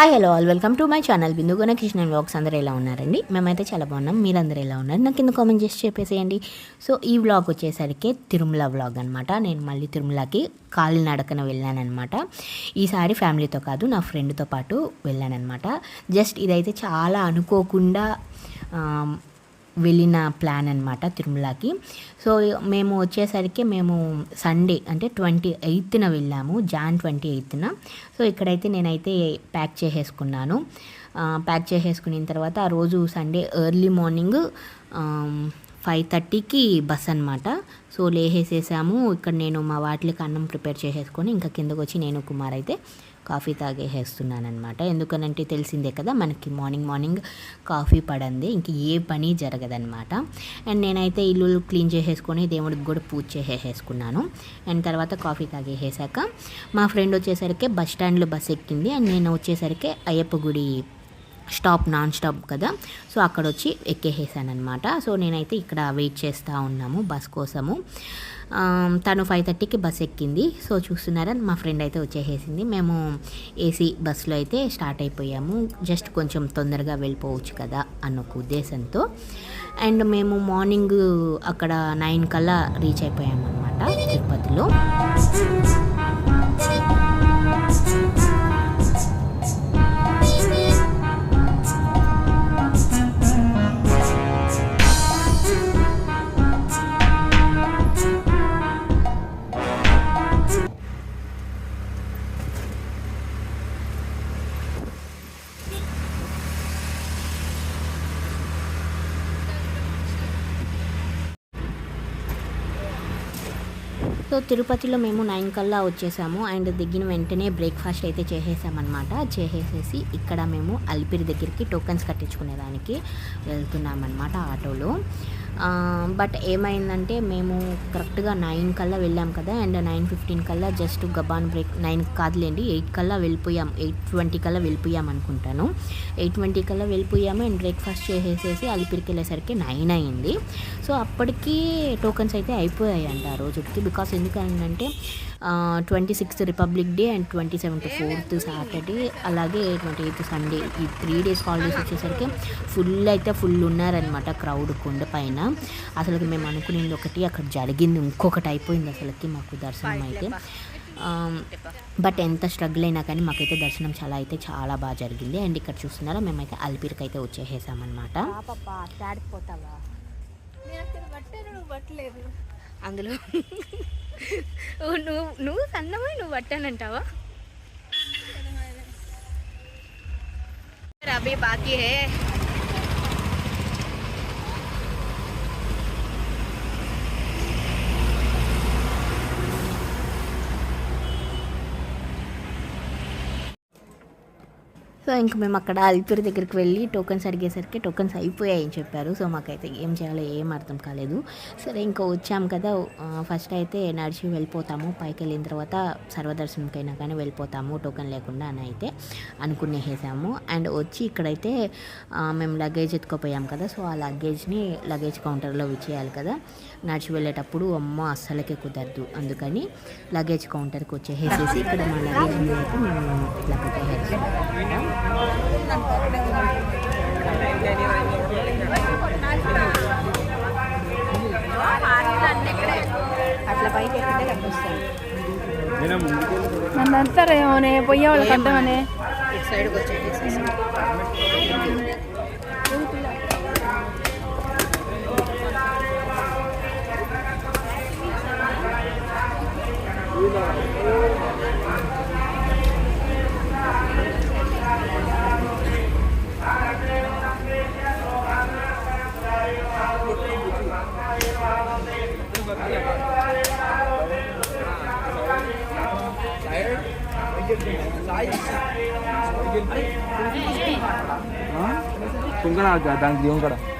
Hi hello all welcome to my channel Bindugona Krishna vlogs అందరూ ఎలా ఉన్నారండి? మేమైతే చాలా బాగున్నాం. మీరందరూ ఎలా ఉన్నారు? నాకు కింద కామెంట్ చేసి చెప్పేసేయండి. సో ఈ వ్లాగ్ వచ్చేసరికి తిరుమల వ్లాగ్ అనమాట నేను మళ్ళీ తిరుమలకి కాలినడకన వెళ్ళానమాట ఈసారి ఫ్యామిలీతో కాదు నా ఫ్రెండ్తో పాటు వెళ్ళానమాట జస్ట్ ఇదైతే చాలా అనుకోకుండా వెళ్ళిన ప్లాన్ అనమాట తిరుమలకి. సో మేము వచ్చేసరికి మేము సండే అంటే ట్వంటీ ఎయిత్న వెళ్ళాము జాన్ ట్వంటీ ఎయిత్న. సో ఇక్కడైతే నేనైతే ప్యాక్ చేసేసుకున్నాను. ప్యాక్ చేసేసుకున్న తర్వాత ఆ రోజు సండే ఎర్లీ మార్నింగ్ ఫైవ్ థర్టీకి బస్ అనమాట సో లేసేసాము ఇక్కడ నేను మా వాటికి అన్నం ప్రిపేర్ చేసేసుకొని ఇంకా కిందకు వచ్చి నేను కుమార్ అయితే కాఫీ తాగేసేస్తున్నానమాట అనమాట ఎందుకనంటే తెలిసిందే కదా మనకి మార్నింగ్ మార్నింగ్ కాఫీ పడంది. ఇంక ఏ పని జరగదనమాట అండ్ నేనైతే ఇల్లు క్లీన్ చేసేసుకొని దేవుడికి కూడా పూజ చేసేసుకున్నాను. అండ్ తర్వాత కాఫీ తాగేసాక మా ఫ్రెండ్ వచ్చేసరికి బస్ స్టాండ్లో బస్ ఎక్కింది. అండ్ నేను వచ్చేసరికి అయ్యప్ప గుడి స్టాప్ నాన్ స్టాప్ కదా. సో అక్కడ వచ్చి ఎక్కేసేసాను అనమాట సో నేనైతే ఇక్కడ వెయిట్ చేస్తూ ఉన్నాము బస్ కోసము. తను ఫైవ్ థర్టీకి బస్ ఎక్కింది. సో చూస్తున్నారని మా ఫ్రెండ్ అయితే వచ్చేసేసింది. మేము ఏసీ బస్సులో అయితే స్టార్ట్ అయిపోయాము. జస్ట్ కొంచెం తొందరగా వెళ్ళిపోవచ్చు కదా అన్న ఒక ఉద్దేశంతో. అండ్ మేము మార్నింగ్ అక్కడ నైన్ కల్లా రీచ్ అయిపోయాము అనమాట తిరుపతిలో. తిరుపతిలో మేము నైన్ కల్లా వచ్చేసాము అండ్ దిగిన వెంటనే బ్రేక్ఫాస్ట్ అయితే చేసేసామన్నమాట. చేసేసేసి ఇక్కడ మేము అల్పిరి దగ్గరికి టోకెన్స్ కట్టించుకునేదానికి వెళ్తున్నామన్నమాట ఆటోలో. బట్ ఏమైందంటే మేము కరెక్ట్గా నైన్ కల్లా వెళ్ళాం కదా అండ్ నైన్ ఫిఫ్టీన్ కల్లా జస్ట్ గబాన్ బ్రేక్ నైన్ కాదులేండి ఎయిట్ కల్లా వెళ్ళిపోయాం ఎయిట్ ట్వంటీ కల్లా వెళ్ళిపోయాం అనుకుంటాను. ఎయిట్ ట్వంటీ కల్లా వెళ్ళిపోయాము అండ్ బ్రేక్ఫాస్ట్ చేసేసేసి అలిపిరికి వెళ్ళేసరికి నైన్ అయింది. సో అప్పటికి టోకన్స్ అయితే అయిపోయాయి అంట ఆ రోజుకి బికాస్ ఎందుకంటే twenty sixth Republic Day and twenty seventh fourth Saturday. అలాగే ట్వంటీ ఎయిత్ సండే. ఈ త్రీ డేస్ హాలిడేస్ వచ్చేసరికి ఫుల్ అయితే ఫుల్ ఉన్నారనమాట క్రౌడ్ కొండ పైన. అసలుకి మేము అనుకునేది ఒకటి అక్కడ జరిగింది ఇంకొకటి అయిపోయింది అసలుకి మాకు దర్శనం అయితే. బట్ ఎంత స్ట్రగుల్ అయినా కానీ మాకైతే దర్శనం చాలా అయితే చాలా బాగా జరిగింది. అండ్ ఇక్కడ చూస్తున్నారా మేమైతే అల్పిరికి అయితే వచ్చేసేసామన్నమాట అందులో నువ్వు నువ్వు సన్నమై నువ్వు పట్టానంటావా అభి బాకీ హే. సో ఇంక మేము అక్కడ అల్పూరి దగ్గరికి వెళ్ళి టోకన్స్ అడిగేసరికి టోకన్స్ అయిపోయాయి అని చెప్పారు. సో మాకైతే ఏం చేయాలో ఏం అర్థం కాలేదు. సరే ఇంకా వచ్చాము కదా. ఫస్ట్ అయితే నడిచి వెళ్ళిపోతాము. పైకి వెళ్ళిన తర్వాత సర్వదర్శనంకైనా కానీ వెళ్ళిపోతాము. టోకెన్ లేకుండా అని అయితే అనుకునేసాము అండ్ వచ్చి ఇక్కడైతే మేము లగేజ్ ఎత్తుకుపోయాం కదా. సో ఆ లగేజ్ని లగేజ్ కౌంటర్లో ఇచ్చేయాలి కదా. నడిచి వెళ్ళేటప్పుడు అమ్మ అస్సలకే కుదరదు. అందుకని లగేజ్ కౌంటర్కి వచ్చేసేసి ఇక్కడ మా లగేజ్ అయితే మేము ఇట్లా పెట్టేసేస్తాం అట్లా పైకి ఎక్కితే కనిపిస్తాను నన్ను అంటారేమోనే పొయ్యే వాళ్ళకి అంటామనే ఇటు సైడ్కి వచ్చేసి తుంగడ దానికి దేవుని కూడా పైకి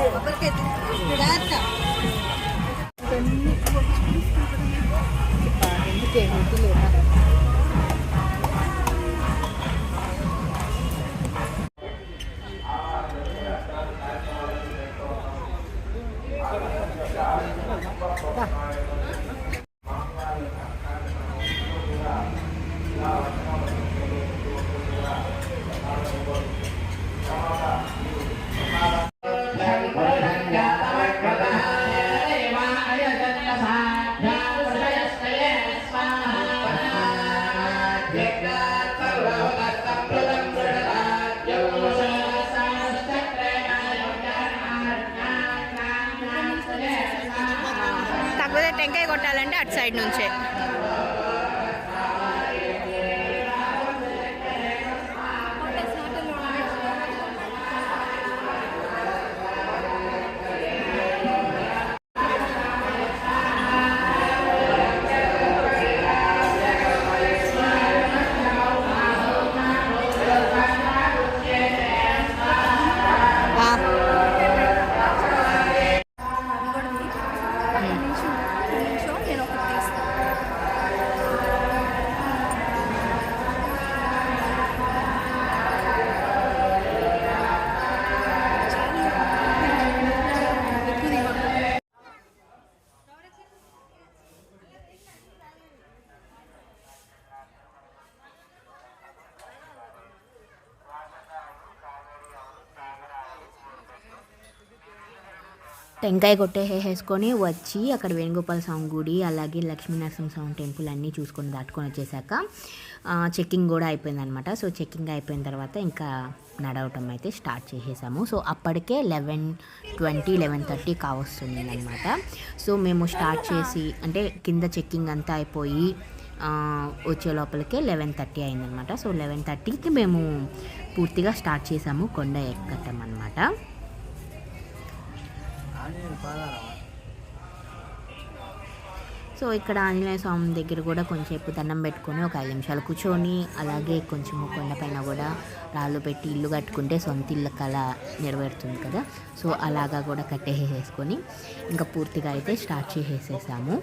కాకపోతే టెంకాయ కొట్టేసేసుకొని వచ్చి అక్కడ వేణుగోపాల స్వామి గుడి అలాగే లక్ష్మీనరసింహ స్వామి టెంపుల్ అన్నీ చూసుకొని దాటుకొని వచ్చేసాక చెక్కింగ్ కూడా అయిపోయిందనమాట సో చెక్కింగ్ అయిపోయిన తర్వాత ఇంకా నడవటం అయితే స్టార్ట్ చేసేసాము. సో అప్పటికే లెవెన్ ట్వంటీ లెవెన్ థర్టీ కావస్తుంది అనమాట సో మేము స్టార్ట్ చేసి అంటే కింద చెక్కింగ్ అంతా అయిపోయి వచ్చే లోపలికే లెవెన్ థర్టీ అయిందనమాట సో లెవెన్ థర్టీకి మేము పూర్తిగా స్టార్ట్ చేసాము కొండ ఎక్కటం అనమాట సో ఇక్కడ ఆంజనేయ స్వామి దగ్గర కూడా కొంచెంసేపు దండం పెట్టుకొని ఒక ఐదు నిమిషాలు కూర్చొని అలాగే కొంచెం కొండపైన కూడా రాళ్ళు పెట్టి ఇల్లు కట్టుకుంటే సొంత ఇల్లు కళ నెరవేరుతుంది కదా. సో అలాగా కూడా కట్టేసేసుకొని ఇంకా పూర్తిగా అయితే స్టార్ట్ చేసేసేసాము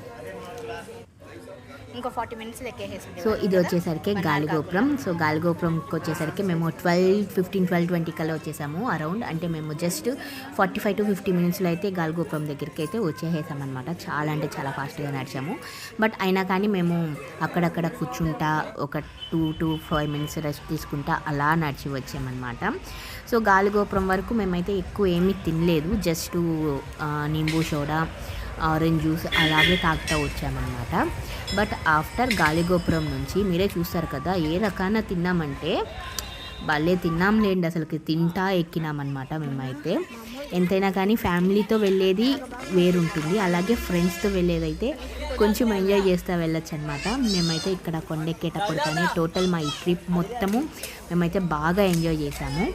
ఇంకో ఫార్టీ మినిట్స్ సో ఇది వచ్చేసరికి గాలిగోపురం. సో గాలిగోపురంకి వచ్చేసరికి మేము ట్వెల్వ్ ఫిఫ్టీన్ ట్వెల్వ్ ట్వంటీ కల్లా వచ్చేసాము అరౌండ్. అంటే మేము just forty five to fifty మినిట్స్లో అయితే గాలిగోపురం దగ్గరికి అయితే వచ్చేసాం అనమాట చాలా అంటే చాలా ఫాస్ట్గా నడిచాము. బట్ అయినా కానీ మేము అక్కడక్కడ కూర్చుంటా ఒక two to five minutes rest తీసుకుంటా అలా నడిచి వచ్చామన్నమాట. సో గాలిగోపురం వరకు మేమైతే ఎక్కువ ఏమీ తినలేదు. జస్ట్ నింబు సోడా ఆరెంజ్ జ్యూస్ అలాగే తాగుతూ వచ్చామన్నమాట. బట్ ఆఫ్టర్ గాలిగోపురం నుంచి మీరే చూస్తారు కదా ఏ రకాన తిన్నామంటే భలే తిన్నాంలేండి అసలుకి తింటా ఎక్కినామన్నమాట మేమైతే. ఎంతైనా కానీ ఫ్యామిలీతో వెళ్ళేది వేరుంటుంది. అలాగే ఫ్రెండ్స్తో వెళ్ళేది అయితే కొంచెం ఎంజాయ్ చేస్తూ వెళ్ళొచ్చు అనమాట మేమైతే ఇక్కడ కొండెక్కేటప్పుడు కానీ టోటల్ మా ఈ ట్రిప్ మొత్తము మేమైతే బాగా ఎంజాయ్ చేసాము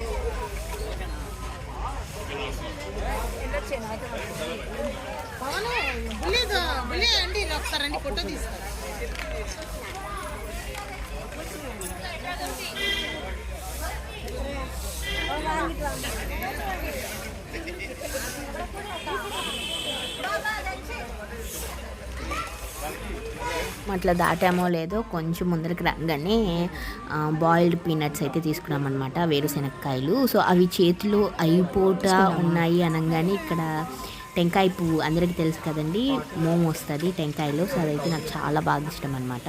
అట్లా దాటామో లేదో కొంచెం ముందరికి రాగానే బాయిల్డ్ పీనట్స్ అయితే తీసుకున్నాం అనమాట వేరుశెనక్కాయలు సో అవి చేతిలో అయిపోట ఉన్నాయి అనగానే ఇక్కడ టెంకాయ పువ్వు అందరికీ తెలుసు కదండి. మోము వస్తుంది టెంకాయలో. సో అదైతే నాకు చాలా బాగా ఇష్టం అనమాట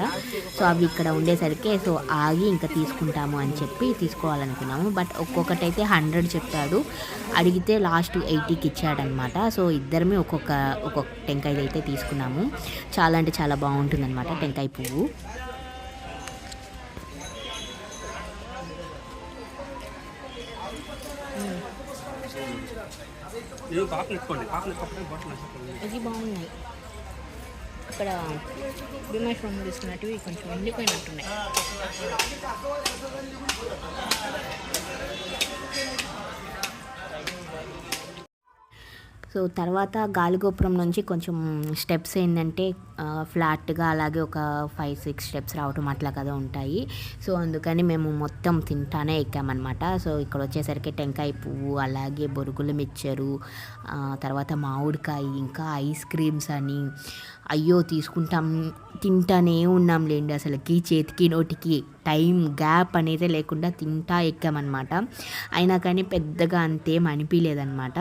సో అవి ఇక్కడ ఉండేసరికి సో ఆగి ఇంకా తీసుకుంటాము అని చెప్పి తీసుకోవాలనుకున్నాము. బట్ ఒక్కొక్కటి అయితే హండ్రెడ్ చెప్పాడు. అడిగితే లాస్ట్ ఎయిటీకి ఇచ్చాడనమాట సో ఇద్దరమే ఒక్కొక్క ఒక్కొక్క టెంకాయలు అయితే తీసుకున్నాము. చాలా అంటే చాలా బాగుంటుంది అనమాట టెంకాయ పువ్వు. నేను కాకులు ఎత్తుకోండి కాకులు ఎత్తుకుంటే ఇది బాగున్నాయి. అక్కడ భీమేశ్వరం తీసుకున్నట్టు కొంచెం ఎండిపోయినట్టున్నాయి. సో తర్వాత గాలిగోపురం నుంచి కొంచెం స్టెప్స్ ఏంటంటే ఫ్లాట్గా అలాగే ఒక ఫైవ్ సిక్స్ స్టెప్స్ రావటం అట్లా కదా ఉంటాయి. సో అందుకని మేము మొత్తం తింటానే ఎక్కామన్నమాట. సో ఇక్కడ వచ్చేసరికి టెంకాయ పువ్వు అలాగే బొరుగుల మిక్చరు తర్వాత మామిడికాయ ఇంకా ఐస్ క్రీమ్స్ అని అయ్యో తీసుకుంటాం తింటానే ఉన్నాం లేండి. అసలుకి చేతికి నోటికి టైం గ్యాప్ అనేది లేకుండా తింటా ఎక్కామన్నమాట. అయినా కానీ పెద్దగా అంతేం అనిపించలేదన్నమాట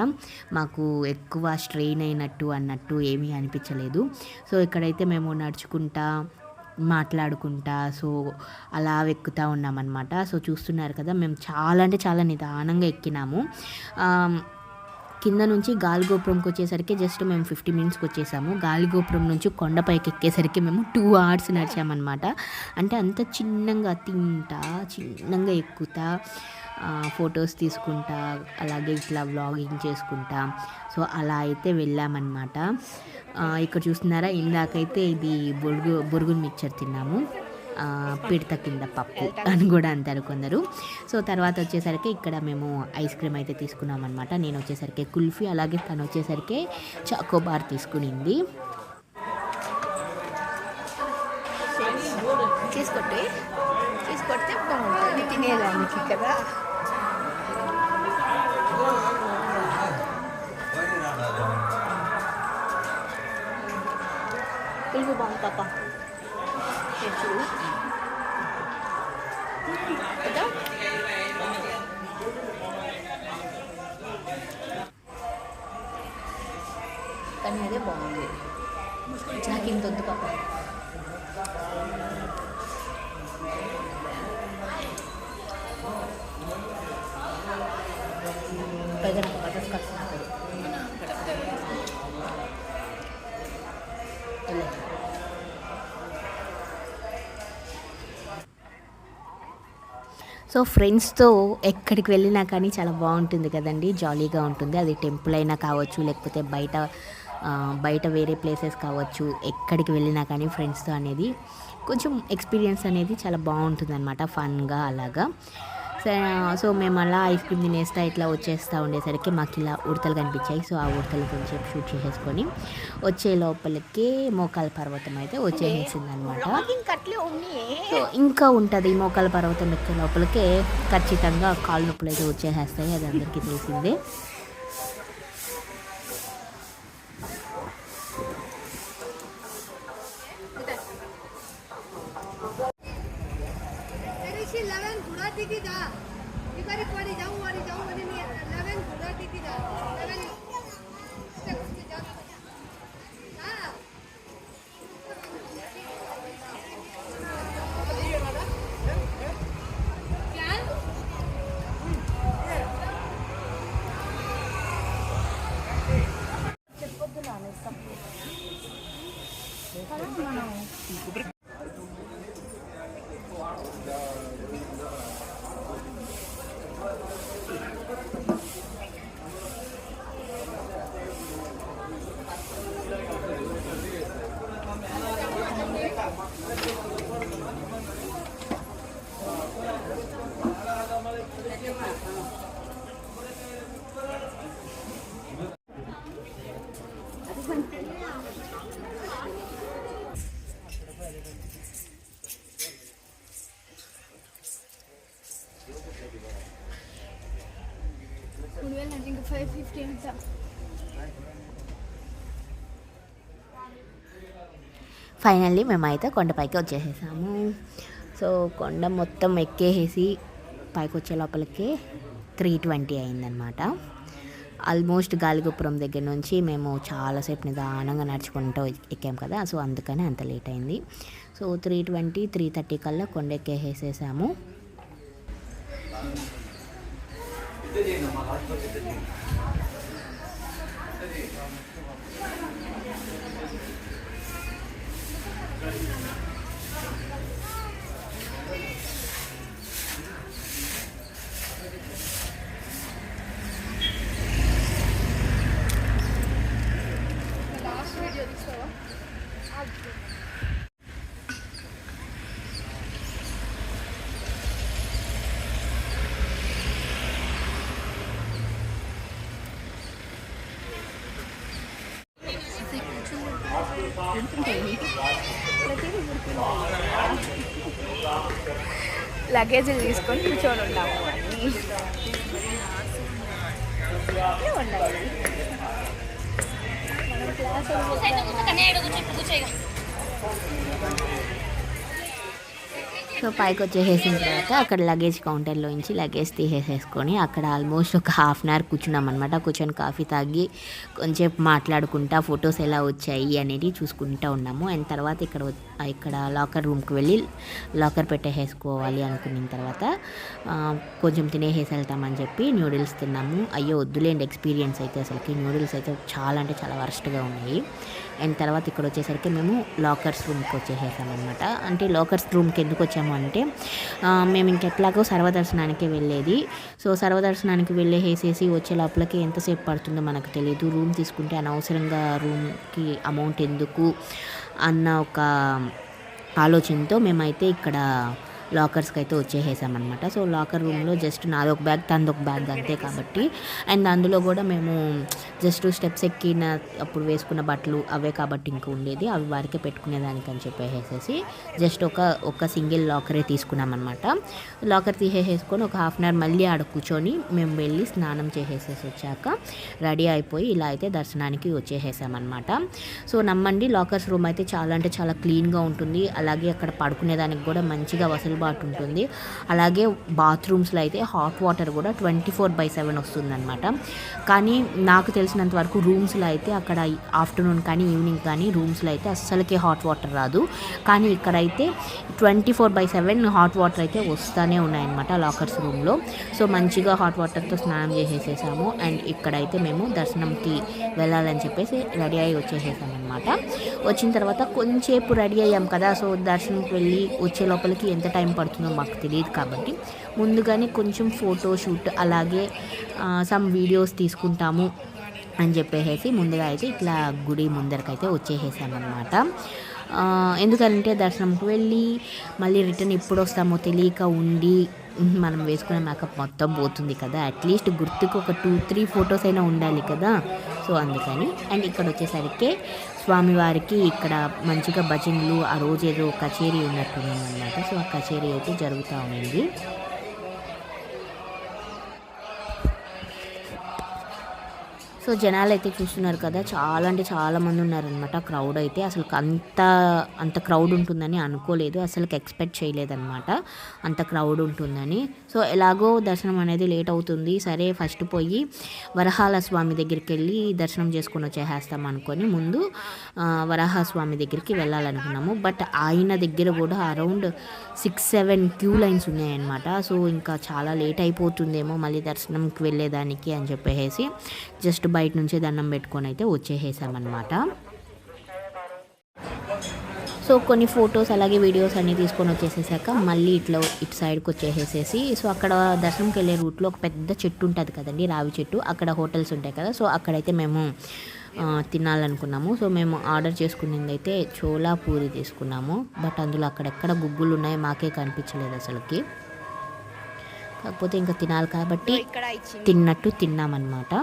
మాకు ఎక్కువ స్ట్రెయిన్ అయినట్టు అన్నట్టు ఏమీ అనిపించలేదు. సో ఇక్కడైతే మేము నడుచుకుంటా మాట్లాడుకుంటా సో అలా ఎక్కుతా ఉన్నామన్నమాట. సో చూస్తున్నారు కదా మేము చాలా అంటే చాలా నిదానంగా ఎక్కినాము. కింద నుంచి గాలిగోపురంకి వచ్చేసరికి జస్ట్ మేము ఫిఫ్టీ మినిట్స్కి వచ్చేసాము. గాలిగోపురం నుంచి కొండపైకి ఎక్కేసరికి మేము టూ అవర్స్ నడిచామన్నమాట. అంటే అంత చిన్నంగా తింటా చిన్నగా ఎక్కుతా ఫొటోస్ తీసుకుంటా అలాగే ఇట్లా వ్లాగింగ్ చేసుకుంటా. సో అలా అయితే వెళ్ళామన్నమాట. ఇక్కడ చూస్తున్నారా? ఇందాకైతే ఇది బొరుగు బొరుగుని మిక్చర్ తిన్నాము. పిడత కింద పప్పు అని కూడా అంటారు కొందరు. సో తర్వాత వచ్చేసరికి ఇక్కడ మేము ఐస్ క్రీమ్ అయితే తీసుకున్నాం అనమాట నేను వచ్చేసరికి కుల్ఫీ అలాగే తను వచ్చేసరికి చాకోబార్ తీసుకునింది. తీసుకొట్టి తీసుకొడితే బాగుంటుంది. తినేదానికి కదా. కుల్ఫీ బాగుంది పాప. కానీ అదే బాగుంది నాకు ఇంత వద్దు పాప పైగా నాకు బటర్ స్కాచ్ సో ఫ్రెండ్స్తో ఎక్కడికి వెళ్ళినా కానీ చాలా బాగుంటుంది కదండి జాలీగా ఉంటుంది. అది టెంపుల్ అయినా కావచ్చు లేకపోతే బయట బయట వేరే ప్లేసెస్ కావచ్చు ఎక్కడికి వెళ్ళినా కానీ ఫ్రెండ్స్తో అనేది కొంచెం ఎక్స్పీరియన్స్ అనేది చాలా బాగుంటుంది అనమాట ఫన్గా అలాగా. సో మేము అలా ఐస్ క్రీమ్ తినేస్తా ఇట్లా వచ్చేస్తూ ఉండేసరికి మాకు ఇలా ఉడతలు కనిపించాయి. సో ఆ ఉడతలు కొంచెం షూట్ చేసేసుకొని వచ్చే లోపలికి మోకాల పర్వతం అయితే వచ్చేసింది అనమాట సో ఇంకా ఉంటుంది మోకాల పర్వతం ఎక్కే లోపలికే. ఖచ్చితంగా కాళ్ళు నొప్పులు అయితే వచ్చేసేస్తాయి అది అందరికీ తెలిసిందే. ఇంకా ఫైవ్ ఫిఫ్టీ ఉంటా ఫైనల్లీ మేమైతే కొండపైకి వచ్చేసేసాము. సో కొండ మొత్తం ఎక్కేసేసి పైకి వచ్చే లోపలికి త్రీ ట్వంటీ అయిందనమాట ఆల్మోస్ట్ గాలిగోపురం దగ్గర నుంచి మేము చాలాసేపు నిదానంగా నడుచుకుంటూ ఎక్కాం కదా సో అందుకని అంత లేట్ అయింది. So three twenty three thirty కల్లా కొండ ఎక్కేసేసాము. 最近怎么 nomor. లగేజ్ తీసుకొని కూర్చొని ఉన్నాము. అని ఉండాలి మనం క్లాస్ సో పైకి వచ్చేసేసిన తర్వాత అక్కడ లగేజ్ కౌంటర్లో నుంచి లగేజ్ తీసేసేసుకొని అక్కడ ఆల్మోస్ట్ ఒక హాఫ్ అన్ అవర్ కూర్చున్నాం అనమాట కూర్చొని కాఫీ తాగి కొంచెంసేపు మాట్లాడుకుంటా ఫొటోస్ ఎలా వచ్చాయి అనేది చూసుకుంటూ ఉన్నాము. అండ్ తర్వాత ఇక్కడ ఇక్కడ లాకర్ రూమ్కి వెళ్ళి లాకర్ పెట్టేసేసుకోవాలి అనుకున్న తర్వాత కొంచెం తినేసేసి వెళ్తామని చెప్పి న్యూడిల్స్ తిన్నాము. అయ్యో వద్దులేండి ఎక్స్పీరియన్స్ అయితే అసలుకి. న్యూడిల్స్ అయితే చాలా అంటే చాలా వరస్ట్గా ఉన్నాయి. అండ్ తర్వాత ఇక్కడ వచ్చేసరికి మేము లాకర్స్ రూమ్కి వచ్చేసేసాం అనమాట అంటే లాకర్స్ రూమ్కి ఎందుకు వచ్చాము అంటే మేము ఇంకెట్లాగో సర్వదర్శనానికి వెళ్ళేది. సో సర్వదర్శనానికి వెళ్ళేసేసి వచ్చే లోపలికి ఎంతసేపు పడుతుందో మనకు తెలియదు రూమ్ తీసుకుంటే అనవసరంగా రూమ్కి అమౌంట్ ఎందుకు అన్న ఒక ఆలోచనతో మేమైతే ఇక్కడ లాకర్స్కి అయితే వచ్చేసేసామన్నమాట. సో లాకర్ రూమ్లో జస్ట్ నాది ఒక బ్యాగ్ తనది ఒక బ్యాగ్ అంతే కాబట్టి. అండ్ అందులో కూడా మేము జస్ట్ స్టెప్స్ ఎక్కిన అప్పుడు వేసుకున్న బట్టలు అవే కాబట్టి ఇంకా ఉండేది. అవి వారికే పెట్టుకునేదానికి అని చెప్పేసేసి జస్ట్ ఒక ఒక సింగిల్ లాకరే తీసుకున్నామన్నమాట. లాకర్ తీసేసుకొని ఒక హాఫ్ అన్ అవర్ మళ్ళీ ఆడ కూర్చొని మేము వెళ్ళి స్నానం చేసేసేసి వచ్చాక రెడీ అయిపోయి ఇలా అయితే దర్శనానికి వచ్చేసేసామన్నమాట. సో నమ్మండి లాకర్స్ రూమ్ అయితే చాలా అంటే చాలా క్లీన్గా ఉంటుంది. అలాగే అక్కడ పడుకునేదానికి కూడా మంచిగా వెసులుబాటు ఉంటుంది. అలాగే బాత్రూమ్స్లో అయితే హాట్ వాటర్ కూడా ట్వంటీ ఫోర్ బై సెవెన్ వస్తుందన్నమాట. కానీ నాకు తెలిసినంత వరకు రూమ్స్లో అయితే అక్కడ ఆఫ్టర్నూన్ కానీ ఈవినింగ్ కానీ రూమ్స్లో అయితే అస్సలకే హాట్ వాటర్ రాదు. కానీ ఇక్కడైతే twenty four by seven hot water అయితే వస్తూనే ఉన్నాయన్నమాట లాకర్స్ రూమ్లో సో మంచిగా హాట్ వాటర్తో స్నానం చేసేసేసాము అండ్ ఇక్కడైతే మేము దర్శనంకి వెళ్ళాలని చెప్పేసి రెడీ అయ్యి వచ్చేసేసాం అనమాట వచ్చిన తర్వాత కొంచెంసేపు రెడీ అయ్యాం కదా. సో దర్శనంకి వెళ్ళి వచ్చే లోపలికి ఎంత టైం పడుతుందో మాకు తెలియదు కాబట్టి ముందుగానే కొంచెం ఫోటోషూట్ అలాగే సమ్ వీడియోస్ తీసుకుంటాము అని చెప్పేసి ముందుగా అయితే ఇట్లా గుడి ముందరకైతే వచ్చేసేసామన్నమాట. ఎందుకంటే దర్శనంకి వెళ్ళి మళ్ళీ రిటర్న్ ఎప్పుడు వస్తామో తెలియక ఉండి మనం వేసుకునే మేకప్ మొత్తం పోతుంది కదా. అట్లీస్ట్ గుర్తుకు ఒక టూ త్రీ ఫొటోస్ అయినా ఉండాలి కదా. సో అందుకని అండ్ ఇక్కడ వచ్చేసరికి స్వామివారికి ఇక్కడ మంచిగా భజనలు ఆ రోజు ఏదో కచేరీ ఉన్నట్టు అనమాట సో ఆ కచేరీ అయితే జరుగుతూ ఉంది. సో జనాలు అయితే చూస్తున్నారు కదా చాలా అంటే చాలా మంది ఉన్నారనమాట క్రౌడ్ అయితే అసలు అంత అంత క్రౌడ్ ఉంటుందని అనుకోలేదు. అసలు ఎక్స్పెక్ట్ చేయలేదన్నమాట. అంత క్రౌడ్ ఉంటుందని. సో ఎలాగో దర్శనం అనేది లేట్ అవుతుంది. సరే ఫస్ట్ పోయి వరహాల స్వామి దగ్గరికి వెళ్ళి దర్శనం చేసుకొని వచ్చేసేస్తాం అనుకొని ముందు ఆ, వరాహ స్వామి దగ్గరికి వెళ్ళాలనుకున్నాము. బట్ ఆయన దగ్గర కూడా around six seven queue lines ఉన్నాయన్నమాట. సో ఇంకా చాలా లేట్ అయిపోతుందేమో మళ్ళీ దర్శనంకి వెళ్ళేదానికి అని చెప్పేసి జస్ట్ బయట నుంచి దండం పెట్టుకొని అయితే వచ్చేసేసామన్నమాట. సో కొన్ని ఫొటోస్ అలాగే వీడియోస్ అన్నీ తీసుకొని వచ్చేసేసాక మళ్ళీ ఇట్లా ఇటు సైడ్కి వచ్చేసేసి సో అక్కడ దర్శనంకి వెళ్ళే రూట్లో ఒక పెద్ద చెట్టు ఉంటుంది కదండి రావి చెట్టు. అక్కడ హోటల్స్ ఉంటాయి కదా సో అక్కడైతే మేము తినాలనుకున్నాము. సో మేము ఆర్డర్ చేసుకునేది అయితే చోలా పూరి తీసుకున్నాము. బట్ అందులో అక్కడెక్కడ గుగ్గులు ఉన్నాయి మాకే కనిపించలేదు అసలుకి. కాకపోతే ఇంకా తినాలి కాబట్టి తిన్నట్టు తిన్నామన్నమాట.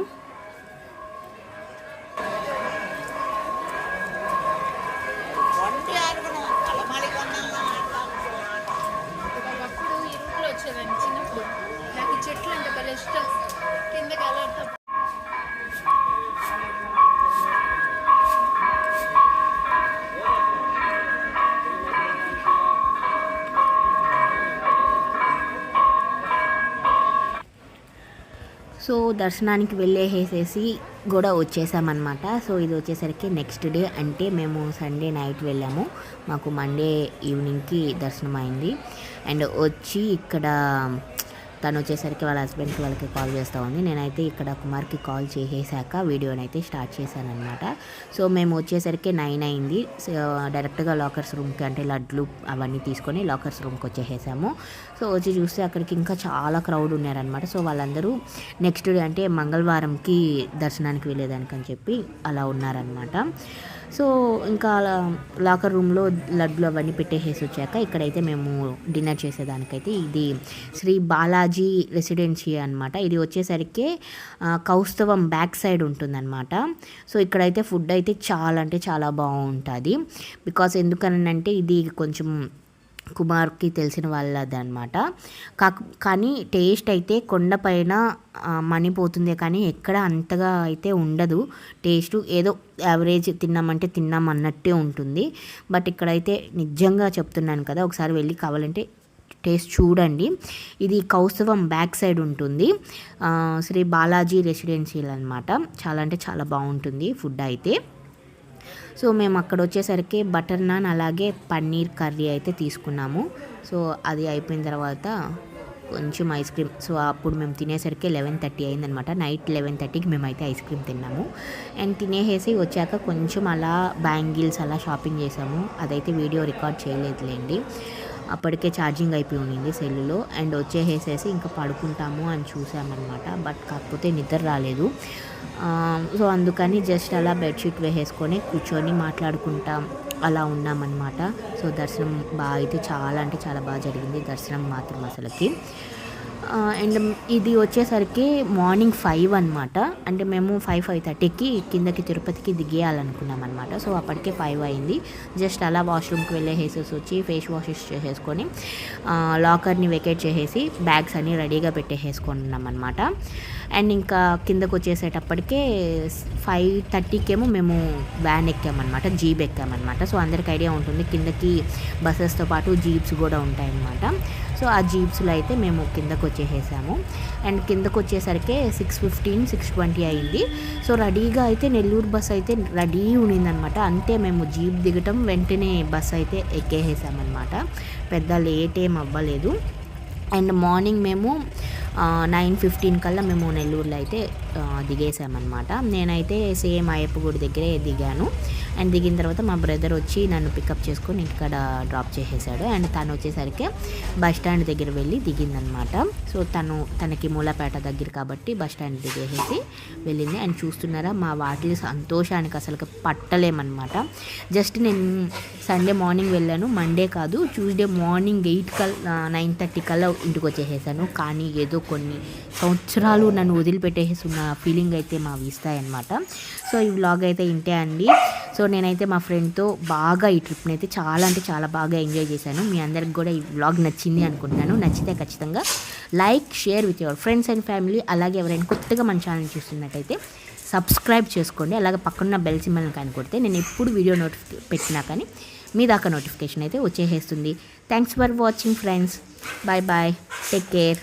దర్శనానికి వెళ్ళేసేసి కూడా వచ్చేసామన్నమాట. సో ఇది వచ్చేసరికి నెక్స్ట్ డే అంటే మేము సండే నైట్ వెళ్ళాము. మాకు మండే ఈవినింగ్కి దర్శనం అయింది అండ్ వచ్చి ఇక్కడ తను వచ్చేసరికి వాళ్ళ హస్బెండ్కి వాళ్ళకి కాల్ చేస్తూ ఉంది. నేనైతే ఇక్కడ కుమార్కి కాల్ చేసేసాక వీడియోని అయితే స్టార్ట్ చేశాను అనమాట సో మేము వచ్చేసరికి నైన్ అయింది. సో డైరెక్ట్గా లాకర్స్ రూమ్కి అంటే లడ్లు అవన్నీ తీసుకొని లాకర్స్ రూమ్కి వచ్చేసేసాము. సో వచ్చి చూస్తే అక్కడికి ఇంకా చాలా క్రౌడ్ ఉన్నారనమాట సో వాళ్ళందరూ నెక్స్ట్ డే అంటే మంగళవారంకి దర్శనానికి వెళ్ళేదానికని చెప్పి అలా ఉన్నారనమాట సో ఇంకా లాకర్ రూమ్లో లడ్లు అవన్నీ పెట్టేసేసి వచ్చాక ఇక్కడైతే మేము డిన్నర్ చేసేదానికైతే ఇది శ్రీ బాలాజీ రెసిడెన్సీ అనమాట ఇది వచ్చేసరికి కౌస్తవం బ్యాక్ సైడ్ ఉంటుందన్నమాట. సో ఇక్కడైతే ఫుడ్ అయితే చాలా అంటే చాలా బాగుంటుంది. బికాస్ ఎందుకనంటే ఇది కొంచెం కుమార్కి తెలిసిన వాళ్ళది అనమాట కాక కానీ టేస్ట్ అయితే కొండపైన మణిపోతుంది కానీ ఎక్కడ అంతగా అయితే ఉండదు. టేస్ట్ ఏదో యావరేజ్ తిన్నామంటే తిన్నాం అన్నట్టే ఉంటుంది. బట్ ఇక్కడైతే నిజంగా చెప్తున్నాను కదా ఒకసారి వెళ్ళి కావాలంటే టేస్ట్ చూడండి. ఇది కౌస్తవం బ్యాక్ సైడ్ ఉంటుంది. శ్రీ బాలాజీ రెసిడెన్సీలు అనమాట చాలా అంటే చాలా బాగుంటుంది ఫుడ్ అయితే. సో మేము అక్కడ వచ్చేసరికి బటర్ నాన్ అలాగే పన్నీర్ కర్రీ అయితే తీసుకున్నాము. సో అది అయిపోయిన తర్వాత కొంచెం ఐస్ క్రీమ్ సో అప్పుడు మేము తినేసరికి లెవెన్ థర్టీ అయిందనమాట నైట్ లెవెన్ థర్టీకి మేమైతే ఐస్ క్రీమ్ తిన్నాము. అండ్ తినేసేసి వచ్చాక కొంచెం అలా బ్యాంగిల్స్ అలా షాపింగ్ చేసాము. అదైతే వీడియో రికార్డ్ చేయలేదులేండి. అప్పటికే ఛార్జింగ్ అయిపోయి ఉండింది సెల్లులో. అండ్ వచ్చేసేసి ఇంకా పడుకుంటాము అని చూసామన్నమాట. బట్ కాకపోతే నిద్ర రాలేదు. సో అందుకని జస్ట్ అలా బెడ్షీట్ వేసేసుకొని కూర్చొని మాట్లాడుకుంటాం అలా ఉన్నామన్నమాట. సో దర్శనం బాగా అయితే చాలా అంటే చాలా బాగా జరిగింది. దర్శనం మాత్రం అసలుకి. అండ్ ఇది వచ్చేసరికి మార్నింగ్ ఫైవ్ అనమాట అంటే మేము ఫైవ్ ఫైవ్ థర్టీకి కిందకి తిరుపతికి దిగేయాలనుకున్నాం అనమాట సో అప్పటికే ఫైవ్ అయింది. జస్ట్ అలా వాష్రూమ్కి వెళ్ళేసేసి వచ్చి ఫేస్ వాషెస్ చేసేసుకొని లాకర్ని వెకేట్ చేసేసి బ్యాగ్స్ అన్నీ రెడీగా పెట్టేసేసుకుంటున్నాం అనమాట అండ్ ఇంకా కిందకు వచ్చేసేటప్పటికే ఫైవ్ థర్టీకేమో మేము వ్యాన్ ఎక్కామన్నమాట జీప్ ఎక్కామన్నమాట. సో అందరికి ఐడియా ఉంటుంది కిందకి బస్సెస్తో పాటు జీప్స్ కూడా ఉంటాయన్నమాట. సో ఆ జీప్స్లో అయితే మేము కిందకు వచ్చేసేసాము. అండ్ కిందకు వచ్చేసరికి సిక్స్ ఫిఫ్టీన్ సిక్స్ ట్వంటీ అయింది. సో రెడీగా అయితే నెల్లూరు బస్ అయితే రెడీ ఉన్నిందనమాట అంతే మేము జీప్ దిగటం వెంటనే బస్ అయితే ఎక్కేసేసామన్నమాట. పెద్ద లేట్ ఏం అవ్వలేదు. అండ్ మార్నింగ్ మేము నైన్ ఫిఫ్టీన్ కల్లా మేము నెల్లూరులో అయితే దిగేసామన్నమాట నేనైతే సేమ్ అయ్యప్ప గుడి దగ్గరే దిగాను. అండ్ దిగిన తర్వాత మా బ్రదర్ వచ్చి నన్ను పికప్ చేసుకొని ఇక్కడ డ్రాప్ చేసేసాడు. అండ్ తను వచ్చేసరికి బస్ స్టాండ్ దగ్గర వెళ్ళి దిగిందనమాట సో తను తనకి మూలపేట దగ్గర కాబట్టి బస్ స్టాండ్ దిగేసేసి వెళ్ళింది. అండ్ చూస్తున్నారా మా వాటి సంతోషానికి అసలు పట్టలేమన్నమాట. జస్ట్ నేను సండే మార్నింగ్ వెళ్ళాను. మండే కాదు ట్యూస్డే మార్నింగ్ ఎయిట్ కల్లా నైన్ థర్టీ కల్లా ఇంటికి వచ్చేసేసాను. కానీ ఏదో కొన్ని సంవత్సరాలు నన్ను వదిలిపెట్టేసి ఉన్న ఫీలింగ్ అయితే మా ఇస్తాయన్నమాట. సో ఈ వ్లాగ్ అయితే ఇంతే అండి. సో నేనైతే మా ఫ్రెండ్తో బాగా ఈ ట్రిప్ని అయితే చాలా అంటే చాలా బాగా ఎంజాయ్ చేశాను. మీ అందరికి కూడా ఈ వ్లాగ్ నచ్చింది అనుకుంటున్నాను. నచ్చితే ఖచ్చితంగా like share with your friends and family అలాగే ఎవరైనా కొత్తగా మన ఛానల్ చూస్తున్నట్టయితే సబ్స్క్రైబ్ చేసుకోండి. అలాగే పక్కన బెల్ సింబల్ని కానీ కొడితే నేను ఎప్పుడు వీడియో నోటిఫి పెట్టినా కానీ మీ దాకా నోటిఫికేషన్ అయితే వచ్చేసేస్తుంది. Thanks for watching friends bye bye take care